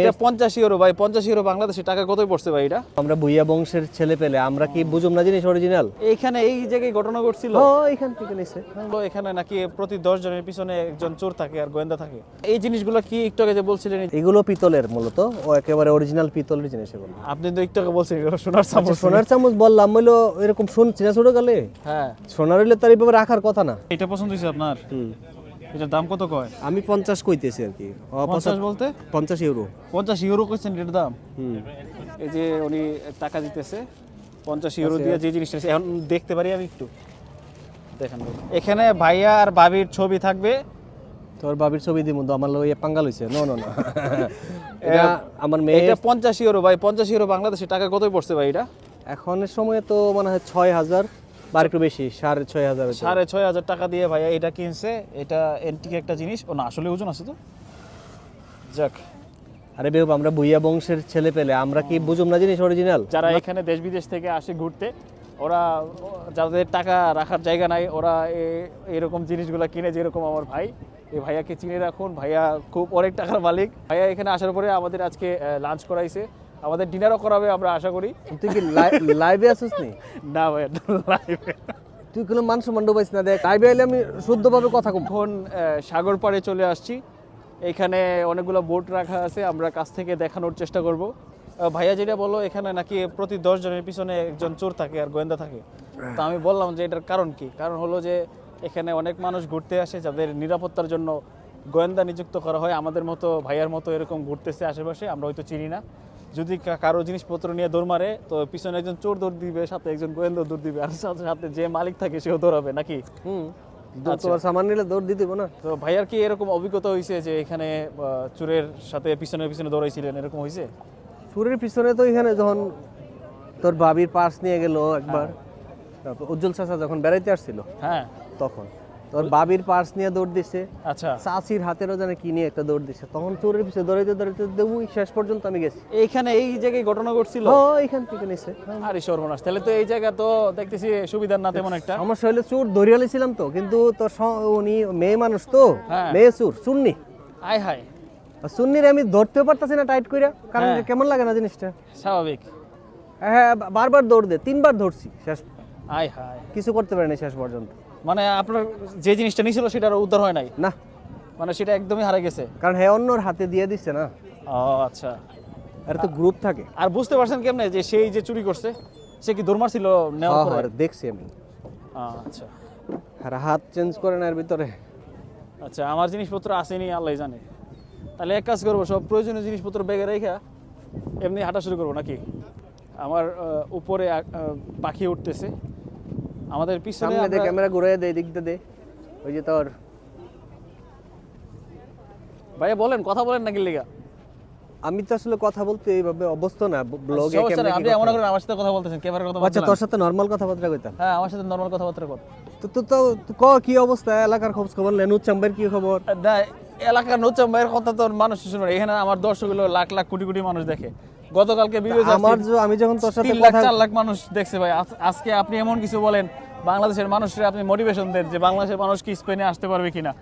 এটা পঞ্চাশ ইউরো ভাই পঞ্চাশ ইউরো বাংলাদেশে টাকা কতই পড়ছে ভাই এটা? আমরা ভুইয়া বংশের ছেলে পেলে আমরা কি বুঝুম না জিনিস অরিজিনাল এইখানে এই জায়গায় ঘটনা ঘটছিল? ও এখান থেকে নিছে। এখানে নাকি প্রতি দশ জনের পিছনে একজন চোর থাকে আর গোয়েন্দা থাকে। এই জিনিসগুলো কি একটু আগে যে বলছিলেন? এগুলো পিতলের মূলত ও একেবারে অরিজিনাল পিতলের জিনিস এগুলো। আপনি তো একটু আগে সোনার আচ্ছা, চামচ সোনার চামচ বললাম হইল এরকম শুনছি না ছোট গেলে হ্যাঁ। সোনার হইলে তার এইভাবে রাখার কথা না। এটা পছন্দ হয়েছে আপনার? এটার দাম কত কয়? আমি পঞ্চাশ কইতেছি আর কি। ও, পঞ্চাশ বলতে? পঞ্চাশ ইউরো পঞ্চাশ ইউরো করছেন এটার দাম? হুম। এই যে উনি টাকা দিতেছে পঞ্চাশ ইউরো দিয়ে যে জিনিসটা আছে, এখন দেখতে পারি আমি একটু। দেখেন এখানে ভাইয়া আর বাবির ছবি থাকবে। তোর বাবির ছবি দিব তো আমার লগে পাঙ্গাল হইছে নো নো না। এটা আমার মেয়ে এটা পঞ্চাশ ইউরো ভাই। পঞ্চাশ ইউরো বাংলাদেশে টাকা কতই পড়ছে ভাই এটা? এখনের সময় তো মনে হয় ছয় হাজার। বা একটু বেশি সাড়ে ছয় হাজার। সাড়ে ছয় হাজার টাকা দিয়ে ভাইয়া এটা কিনছে এটা এন্টিক একটা জিনিস। ও না আসলে ওজন আছে তো। যাক। আরে বেব আমরা ভুইয়া বংশের ছেলে পেলে আমরা কি বুঝুম না জিনিস অরিজিনাল যারা এখানে দেশ বিদেশ থেকে আসে ঘুরতে ওরা যাদের টাকা রাখার জায়গা নাই ওরা এরকম জিনিসগুলো কিনে যেরকম আমার ভাই। এই ভাইয়াকে চিনে রাখুন ভাইয়া খুব অনেক টাকার মালিক। ভাইয়া এখানে আসার পরে আমাদের আজকে লাঞ্চ করাইছে। আমাদের ডিনারও করাবে আমরা আশা করি। তুই কি লাইভে আসিস নি? না ভাইয়া লাইভে তুই কোনো মান সম্মান পাইস না দেখ লাইভে এলে আমি শুদ্ধভাবে কথা কম। এখন সাগর পাড়ে চলে আসছি। এখানে অনেকগুলো বোট রাখা আছে আমরা কাছ থেকে দেখানোর চেষ্টা করব। ভাইয়া যেটা বলল এখানে নাকি প্রতি দশ জনের পিছনে একজন চোর থাকে আর গোয়েন্দা থাকে। তো আমি বললাম যে এটার কারণ কি? কারণ হলো যে এখানে অনেক মানুষ ঘুরতে আসে যাদের নিরাপত্তার জন্য গোয়েন্দা নিযুক্ত করা হয়। আমাদের মতো ভাইয়ার মতো এরকম ঘুরতেছে আশেপাশে আমরা হয়তো চিনি না। যদি কারও জিনিসপত্র নিয়ে দৌড় মারে তো পিছনে একজন চোর দৌড় দিবে সাথে একজন গোয়েন্দা দৌড় দিবে আর সাথে সাথে যে মালিক থাকে সেও দৌড়াবে নাকি? হুম। তোমার সামান নিলে দৌড় দিব না? তো ভাইয়ার কি এরকম অভিজ্ঞতা হয়েছে যে এখানে চোরের সাথে পিছনে পিছনে দৌড়াইছিলেন এরকম হয়েছে? সুরের পিছনে তো এখানে যখন তোর বাবির পার্স নিয়ে গেল একবার তারপর উজ্জ্বল চাচা যখন বেড়াইতে আসছিল হ্যাঁ। তখন। তোর বাবির পার্স নিয়ে দৌড় দিছে। আচ্ছা। চাষির হাতেরও জানে কি নিয়ে একটা দৌড় দিছে। তখন চোরের পিছনে দৌড়াইতে দৌড়াইতে দেবু শেষ পর্যন্ত আমি গেছি। এইখানে এই জায়গায় ঘটনা ঘটছিল? ও এখান থেকে নিছে। আরে সর্বনাশ। তাহলে তো এই জায়গা তো দেখতেছি সুবিধার না তেমন একটা। সমস্যা হলে চোর ধরিয়ে লেছিলাম তো কিন্তু উনি মেয়ে মানুষ তো হ্যাঁ। মেয়ে চোর শুননি আয় হায়। সুন্নির আমি ধরতেও পারতাছি না টাইট কইরা কারণ হ্যাঁ। কেমন লাগে না জিনিসটা? স্বাভাবিক। হ্যাঁ বারবার দৌড় দে তিনবার ধরছি শেষ। আয় হায়। কিছু করতে পারিনি শেষ পর্যন্ত। মানে আপনার যে জিনিসটা নিছিল সেটা আর উদ্ধার হয় নাই? না। মানে সেটা একদমই হারে গেছে? কারণ হ্যাঁ অন্যর হাতে দিয়ে দিচ্ছে না। ও আচ্ছা। আর তো গ্রুপ থাকে। আর বুঝতে পারছেন কেমনে যে সেই যে চুরি করছে সে কি দৌড় ছিল নেওয়ার হ্যাঁ, পরে? হ্যাঁ, দেখছি আমি। আচ্ছা। আর হাত চেঞ্জ করে না এর ভিতরে। আচ্ছা আমার জিনিসপত্র আসেনি আল্লাহ জানে। তাহলে এক কাজ করব সব প্রয়োজনীয় জিনিসপত্র ব্যাগে রেখা এমনি হাঁটা শুরু করব নাকি? আমার উপরে পাখি উঠতেছে। আমাদের পিছনে সামনে দে ক্যামেরা ঘুরে দে দিকটা দে। ওই যে তোর। ভাইয়া বলেন কথা বলেন নাকি লেগা? আমি তো আসলে কথা বলতে এইভাবে অবস্থ না ব্লগে সমস্যা নেই, আপনি মনে করেন আমার সাথে কথা বলতেছেন ক্যামেরার কথা আচ্ছা তোর সাথে নর্মাল কথাবার্তা কইতাম? হ্যাঁ আমার সাথে নর্মাল কথাবার্তা কর। তো তো ক কি অবস্থা? এলাকার খবর খবর লেনু চাম্বার কি খবর? এলাকার নতুন ভাইয়ের কথা তো মানুষ শুনবে না। এখানে আমার দর্শকগুলো লাখ লাখ কোটি কোটি মানুষ দেখে। গতকালকে ভিডিও আমার আমি যখন তোর সাথে লাখ লাখ মানুষ দেখছে ভাই। আজকে আপনি এমন কিছু বলেন বাংলাদেশের মানুষের আপনি মোটিভেশন দেন যে বাংলাদেশের মানুষ কি স্পেনে আসতে পারবে কিনা।